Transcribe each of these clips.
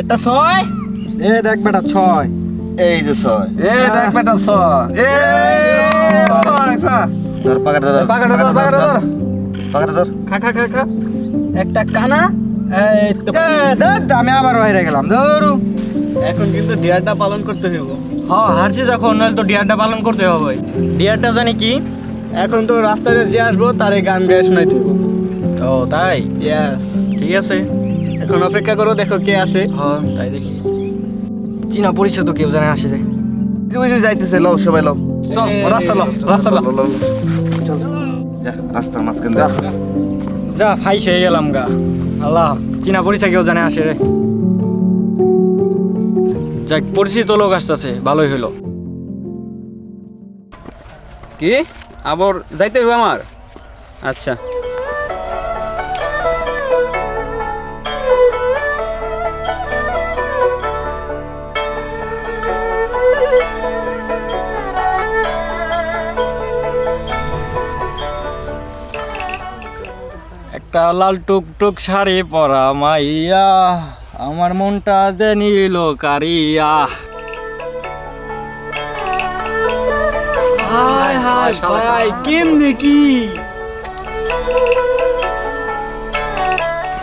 একটা ছয়? এ দেখ বেটা ছয়। এই যে ছয়। এ দেখ বেটা ছয়। এ ছয় ছয়। ধর পাকাটা ধর পাকাটা ধর পাকাটা ধর পাকাটা ধর। খা খা খা খা। একটা কানা এই তো। আমি আবার বাইরে গেলাম ধরু। এখন কিন্তু ডিয়ারটা পালন করতে হইব। হ্যাঁ হারছি যখন নাহলে তো ডিয়ারটা পালন করতে হবে। ডিয়ারটা জানি কি এখন তো রাস্তাতে যে আসব তারে গান গায়ে শোনাই দিব ও তাই? ইয়েস ঠিক আছে। এখন অপেক্ষা করো দেখো কে আসে। হ্যাঁ তাই দেখি। চীনা পরিচয় তো কেউ জানে আসে রে ওই যাইতেছে লও সবাই লও। চল রাস্তা ল রাস্তা লও, লও, লও। চল। যা রাস্তার মাঝখান যা। যা ফাইস হয়ে গেলাম গা। আল্লাহ চীনা পরিচয় কেউ জানে আসে রে। যাক পরিচিত লোক আসতেছে ভালোই হইল। কি? আবার যাইতে হবে আমার? আচ্ছা। একটা লাল টুকটুক শাড়ি পরা মাইয়া। আমার মনটা যে নিল কারিয়া হায় হায় ভাই কেমনে কি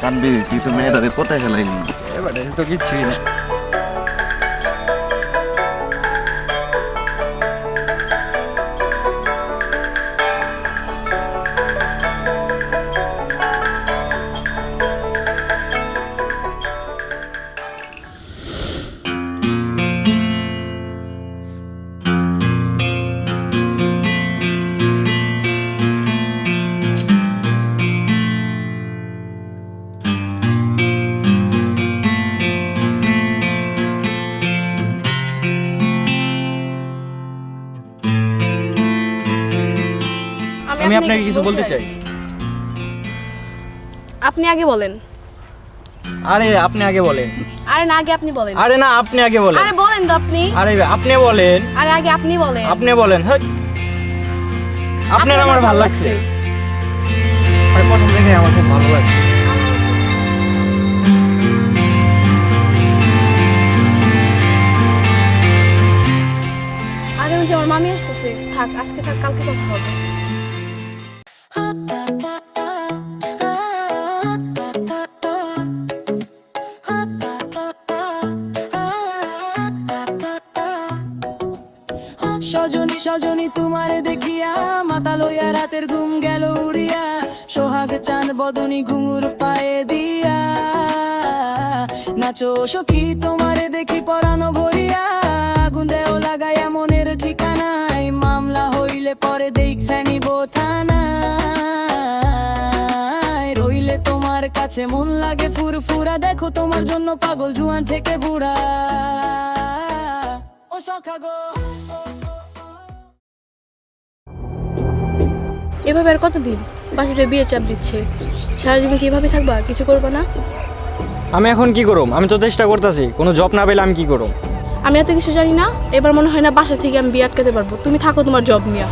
কানবি তুই তো মেয়েটারে কোথায় এবারে তো কিচ্ছুই না। আমি আপনাকে কিছু বলতে চাই আপনি আগে বলেন। আরে আপনি আগে বলেন। আরে না আগে আপনি বলেন। আরে না আপনি আগে বলেন। আরে বলেন তো আপনি। আরে আপনি বলেন। আরে আগে আপনি বলেন। আপনি বলেন হ্যাঁ। আপনার আমার ভালো লাগছে। আরে প্রথম থেকে আমার খুব ভালো লাগছে। আরে ওই যে আমার মামি আসতেছে। থাক আজকে থাক কালকে কথা হবে। সজনী সজনী তোমারে দেখিয়া, মাতা লইয়া রাতের ঘুম গেল উড়িয়া, সোহাগ চাঁদ বদনী ঘুঙুর পায়ে দিয়া। নাচো সখী, তোমারে দেখি পরানো ভরিয়া দেও লাগাইয়া মনের ঠিকানায়, মামলা হইলে পরে দেখছে নিব রইলে তোমার কাছে মন লাগে ফুরফুরা, দেখো তোমার জন্য পাগল জুয়ান থেকে বুড়া। ও সখা গো এভাবে আর কতদিন? বাসিতে বিয়ে চাপ দিচ্ছে। সারা জীবন কি এভাবে থাকবা? কিছু করবা না? আমি এখন কি করব আমি তো চেষ্টা করতেছি। কোনো জব না পেলে আমি কি করব আমি এত কিছু জানি না। এবার মনে হয় না বাসা থেকে আমি বিয়ে আটকাতে পারব। তুমি থাকো তোমার জব নিয়ে।